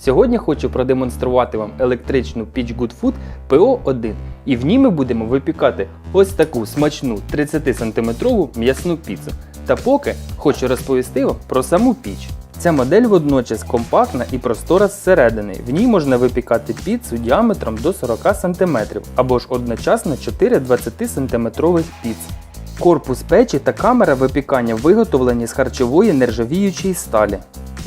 Сьогодні хочу продемонструвати вам електричну Peach Good Food PO1 і в ній ми будемо випікати ось таку смачну 30-сантиметрову м'ясну піцу. Та поки хочу розповісти вам про саму піч. Ця модель водночас компактна і простора зсередини. В ній можна випікати піцу діаметром до 40 см або ж одночасно 4 20 см піц. Корпус печі та камера випікання виготовлені з харчової нержавіючої сталі.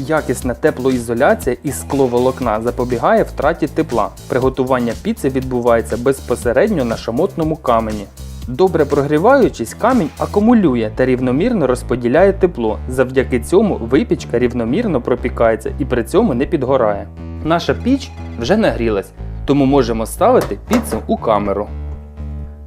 Якісна теплоізоляція із скловолокна запобігає втраті тепла. Приготування піци відбувається безпосередньо на шамотному камені. Добре прогріваючись, камінь акумулює та рівномірно розподіляє тепло. Завдяки цьому випічка рівномірно пропікається і при цьому не підгорає. Наша піч вже нагрілась, тому можемо ставити піцу у камеру.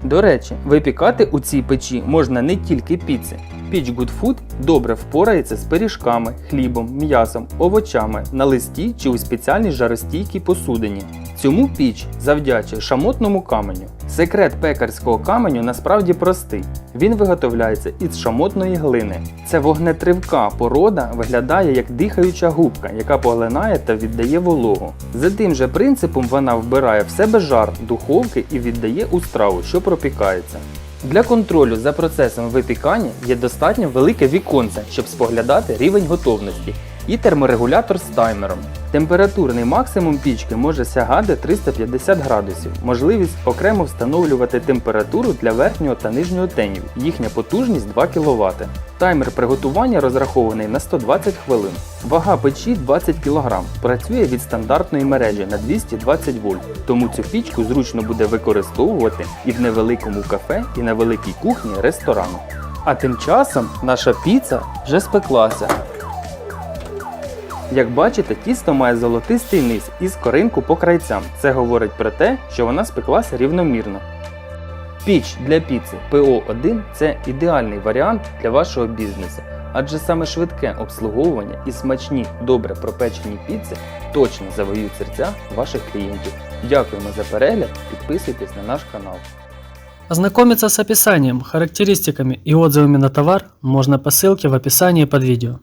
До речі, випікати у цій печі можна не тільки піци. Піч Good Food добре впорається з пиріжками, хлібом, м'ясом, овочами на листі чи у спеціальній жаростійкій посудині. Цьому піч завдячує шамотному каменю. Секрет пекарського каменю насправді простий. Він виготовляється із шамотної глини. Це вогнетривка порода виглядає як дихаюча губка, яка поглинає та віддає вологу. За тим же принципом вона вбирає в себе жар духовки і віддає у страву, що пропікається. Для контролю за процесом випікання є достатньо велике віконце, щоб споглядати рівень готовності, і терморегулятор з таймером. Температурний максимум пічки може сягати 350 градусів, можливість окремо встановлювати температуру для верхнього та нижнього тенів, їхня потужність 2 кВт. Таймер приготування розрахований на 120 хвилин. Вага печі 20 кг. Працює від стандартної мережі на 220 вольт, тому цю пічку зручно буде використовувати і в невеликому кафе, і на великій кухні ресторану. А тим часом наша піца вже спеклася. Як бачите, тісто має золотистий низ із коринку по крайцям. Це говорить про те, що вона спеклася рівномірно. Піч для піци PO1 це ідеальний варіант для вашого бізнесу, адже саме швидке обслуговування і смачні, добре пропечені піци точно завоюють серця ваших клієнтів. Дякуємо за перегляд, підписуйтесь на наш канал. Ознакомиться с описанием, характеристиками и отзывами на товар можно по ссылке в описании под видео.